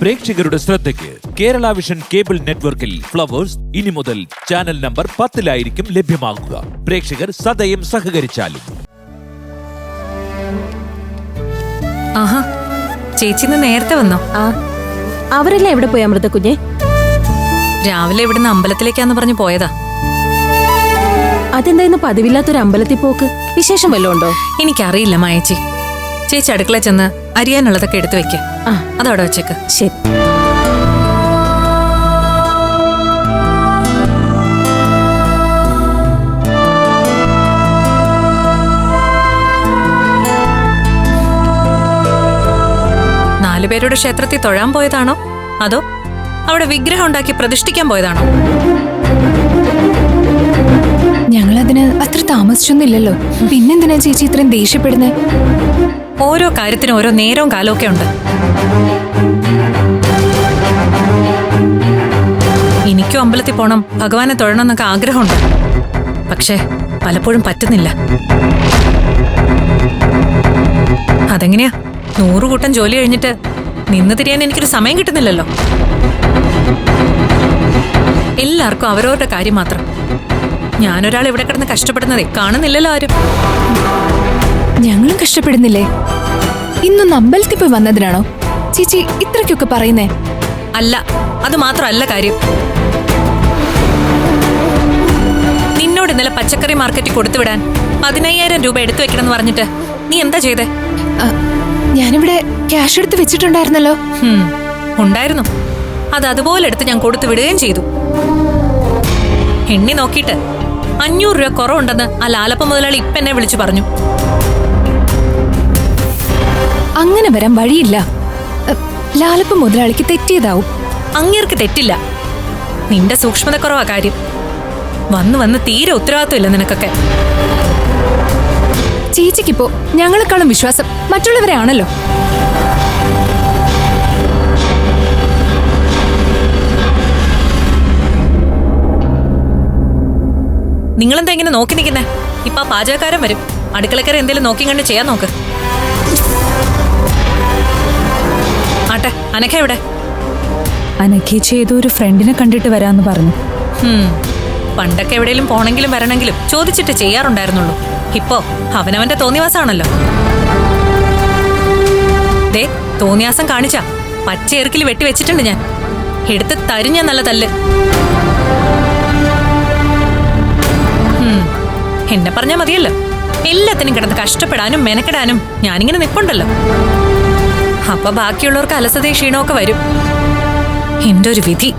പ്രേക്ഷകരുടെ ശ്രദ്ധയ്ക്ക് Kerala vision cable നെറ്റ്വർക്കിൽ ഫ്ലവേഴ്സ് ഇനി മുതൽ ചാനൽ നമ്പർ പത്തിലായിരിക്കും ലഭ്യമാകുക പ്രേക്ഷകർ സദയം സഹകരിച്ചാലും. ആഹാ ചേച്ചി ഇന്ന് നേരത്തെ വന്നോ? ആ അവരെല്ലാം എവിടെ പോയി അമൃത കുഞ്ഞെ? രാവിലെ ഇവിടുന്ന് അമ്പലത്തിലേക്കാന്ന് പറഞ്ഞു പോയതാ. അതെന്താ ഇന്ന് പതിവില്ലാത്തൊരു അമ്പലത്തിൽ പോക്ക്? വിശേഷം വല്ലതും ഉണ്ടോ? എനിക്കറിയില്ല മായച്ചി. ചേച്ചി അടുക്കള ചെന്ന് അരിയാനുള്ളതൊക്കെ എടുത്തു വെക്ക. അതവിടെ വെച്ചേക്ക്. ശരി. നാലുപേരുടെ ക്ഷേത്രത്തിൽ തൊഴാൻ പോയതാണോ? അതോ അവിടെ വിഗ്രഹം ഉണ്ടാക്കി പ്രതിഷ്ഠിക്കാൻ പോയതാണോ? ഞങ്ങളതിന് അത്ര താമസിച്ചൊന്നുമില്ലല്ലോ. പിന്നെന്തിനാ ചേച്ചി ഇത്രയും ദേഷ്യപ്പെടുന്നത് ഓരോ കാര്യത്തിനും ഓരോ നേരവും കാലമൊക്കെ ഉണ്ട്. എനിക്കും അമ്പലത്തിൽ പോണം ഭഗവാനെ തൊഴണം എന്നൊക്കെ ആഗ്രഹമുണ്ട്. പക്ഷേ പലപ്പോഴും പറ്റുന്നില്ല. അതെങ്ങനെയാ? നൂറുകൂട്ടം ജോലി കഴിഞ്ഞിട്ട് നിന്ന് തിരിയാൻ എനിക്കൊരു സമയം കിട്ടുന്നില്ലല്ലോ. എല്ലാവർക്കും അവരവരുടെ കാര്യം മാത്രം. ഞാനൊരാൾ ഇവിടെ കിടന്ന് കഷ്ടപ്പെടുന്നതേ കാണുന്നില്ലല്ലോ ആരും. ഞങ്ങളും കഷ്ടപ്പെടുന്നില്ലേ? ഇന്നും അമ്പലത്തിൽ പോയി വന്നതിനാണോ? ചേച്ചി ഇത്രയ്ക്കൊക്കെ പറയുന്നേ? അല്ല അത് മാത്രമല്ല കാര്യം. നിന്നോട് ഇന്നലെ പച്ചക്കറി മാർക്കറ്റിൽ കൊടുത്തുവിടാൻ പതിനയ്യായിരം രൂപ എടുത്തു വെക്കണമെന്ന് പറഞ്ഞിട്ട് നീ എന്താ ചെയ്തേ? ഞാനിവിടെ ക്യാഷ് എടുത്ത് വെച്ചിട്ടുണ്ടായിരുന്നല്ലോ. ഉണ്ടായിരുന്നു. അത് അതുപോലെ എടുത്ത് ഞാൻ കൊടുത്തു വിടുകയും ചെയ്തു. എണ്ണി നോക്കിയിട്ട് അഞ്ഞൂറ് രൂപ കുറവുണ്ടെന്ന് ആ ലാലപ്പ മുതലാളി ഇപ്പൊ എന്നെ വിളിച്ചു പറഞ്ഞു. അങ്ങനെ വരാൻ വഴിയില്ല. ലാലപ്പ മുതലാളിക്ക് തെറ്റിയതാവും. അങ്ങേർക്ക് തെറ്റില്ല. നിന്റെ സൂക്ഷ്മത കുറവാ കാര്യം. വന്ന് വന്ന് തീരെ ഉത്തരവാദിത്വമില്ല നിനക്കൊക്കെ. ചേച്ചിക്കിപ്പോ ഞങ്ങളെക്കാളും വിശ്വാസം മറ്റുള്ളവരെ ആണല്ലോ നിങ്ങളെന്താ ഇങ്ങനെ നോക്കി നിൽക്കുന്നേ? ഇപ്പൊ പാചകക്കാരൻ വരും. അടുക്കളക്കാരെ എന്തെങ്കിലും നോക്കി കണ്ട് ചെയ്യാൻ നോക്ക്. ആട്ടെ അനക്ക എവിടെ? അനഖേച്ചി ഏതോ ഒരു ഫ്രണ്ടിനെ കണ്ടിട്ട് വരാന്ന് പറഞ്ഞു. പണ്ടൊക്കെ എവിടെയെങ്കിലും പോണെങ്കിലും വരണമെങ്കിലും ചോദിച്ചിട്ട് ചെയ്യാറുണ്ടായിരുന്നുള്ളൂ. ഇപ്പോ അവനവന്റെ തോന്നിവാസാണല്ലോ ദേ തോന്നിയാസം കാണിച്ച. പച്ചയെറുക്കിൽ വെട്ടി വെച്ചിട്ടുണ്ട് ഞാൻ. എടുത്ത് തരിഞ്ഞ ഞാൻ നല്ല തല്ല്. തന്നെ പറഞ്ഞാൽ മതിയല്ലോ. എല്ലാത്തിനും കിടന്ന് കഷ്ടപ്പെടാനും മെനക്കെടാനും ഞാനിങ്ങനെ നിൽപ്പുണ്ടല്ലോ. അപ്പൊ ബാക്കിയുള്ളവർക്ക് അലസതയും ക്ഷീണമൊക്കെ വരും. എന്റെ ഒരു വിധി.